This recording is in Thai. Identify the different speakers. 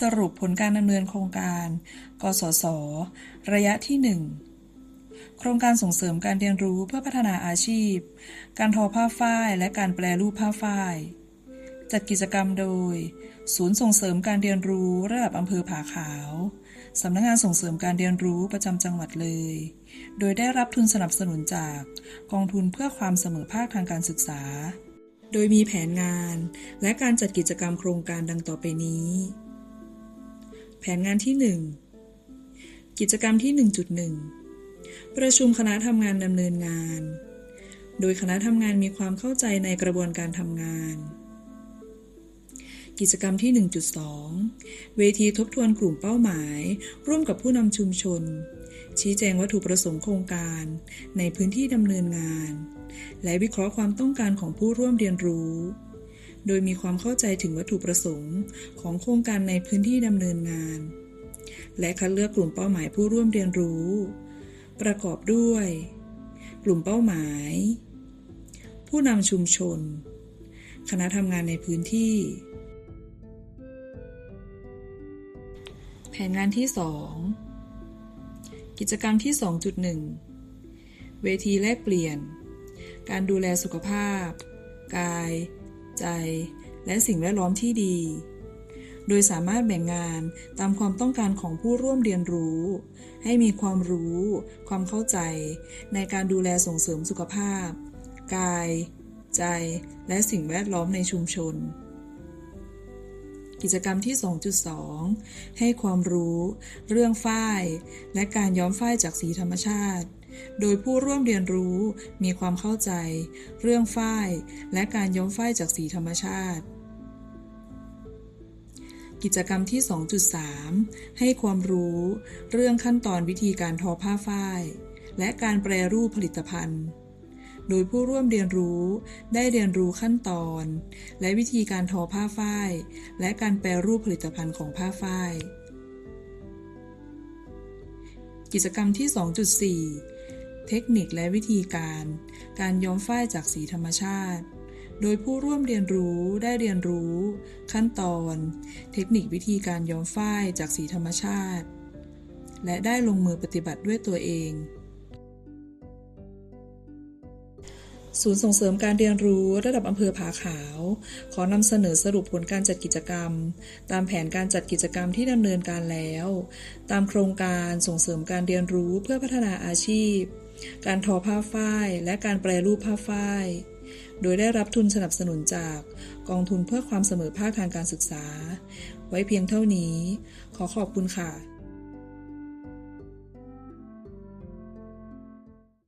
Speaker 1: สรุปผลการดำเนินโครงการ กสศ ระยะที่ 1 โครงการส่งเสริมการเรียนรู้เพื่อพัฒนาอาชีพ การทอผ้าฝ้ายและการแปลรูปผ้าฝ้าย จัดกิจกรรมโดย ศูนย์ส่งเสริมการเรียนรู้ระดับอำเภอผาขาว สำนักงานส่งเสริมการเรียนรู้ประจำจังหวัดเลย โดยได้รับทุนสนับสนุนจากกองทุนเพื่อความเสมอภาคทางการศึกษาโดยมีแผนงานและการจัดกิจกรรมโครงการดังต่อไปนี้ แผนงานที่ 1 กิจกรรมที่ 1.1 ประชุมคณะทำงานดำเนินงาน โดยคณะทำงานมีความเข้าใจในกระบวนการทำงาน กิจกรรมที่ 1.2 เวทีทบทวนกลุ่มเป้าหมาย ร่วมกับผู้นำชุมชน ชี้แจงวัตถุประสงค์โครงการ ในพื้นที่ดำเนินงาน และวิเคราะห์ความต้องการของผู้ร่วมเรียนรู้ โดยมีความเข้าใจถึงวัตถุประสงค์ของโครงการในพื้นที่ดำเนินงาน และคัดเลือกกลุ่มเป้าหมายผู้ร่วมเรียนรู้ ประกอบด้วย กลุ่มเป้าหมาย ผู้นำชุมชน คณะทำงานในพื้นที่ แผนงานที่ 2 กิจกรรมที่ 2.1 เวทีแลกเปลี่ยน การดูแลสุขภาพ กาย ใจ และสิ่งแวดล้อมที่ดี โดยสามารถแบ่งงานตามความต้องการของผู้ร่วมเรียนรู้ ให้มีความรู้ ความเข้าใจ ในการดูแลส่งเสริมสุขภาพ กาย ใจ และสิ่งแวดล้อมในชุมชน กิจกรรมที่ 2.2 ให้ความรู้ เรื่องฝ้าย และการย้อมฝ้ายจากสีธรรมชาติ โดยผู้ร่วมเรียนรู้มีความเข้าใจ เรื่องฝ้าย และการย้อมฝ้ายจากสีธรรมชาติ กิจกรรมที่ 2.3 ให้ความรู้ เรื่องขั้นตอนวิธีการทอผ้าฝ้าย และการแปรรูปผลิตภัณฑ์ โดยผู้ร่วมเรียนรู้ได้เรียนรู้ขั้นตอน และวิธีการทอผ้าฝ้าย และการแปรรูปผลิตภัณฑ์ของผ้าฝ้ายกิจกรรมที่ 2.4 เทคนิคและวิธีการ การย้อมฝ้ายจากสีธรรมชาติ โดยผู้ร่วมเรียนรู้ได้เรียนรู้ ขั้นตอน เทคนิควิธีการย้อมฝ้ายจากสีธรรมชาติ และได้ลงมือปฏิบัติด้วยตัวเอง ศูนย์ส่งเสริมการเรียนรู้ระดับอำเภอผาขาว ขอนำเสนอสรุปผลการจัดกิจกรรม ตามแผนการจัดกิจกรรมที่ดำเนินการแล้ว ตามโครงการส่งเสริมการเรียนรู้เพื่อพัฒนาอาชีพ การทอผ้าฝ้าย และการแปรรูปผ้าฝ้าย โดยได้รับทุนสนับสนุนจากกองทุนเพื่อความเสมอภาคทางการศึกษา ไว้เพียงเท่านี้ ขอขอบคุณค่ะ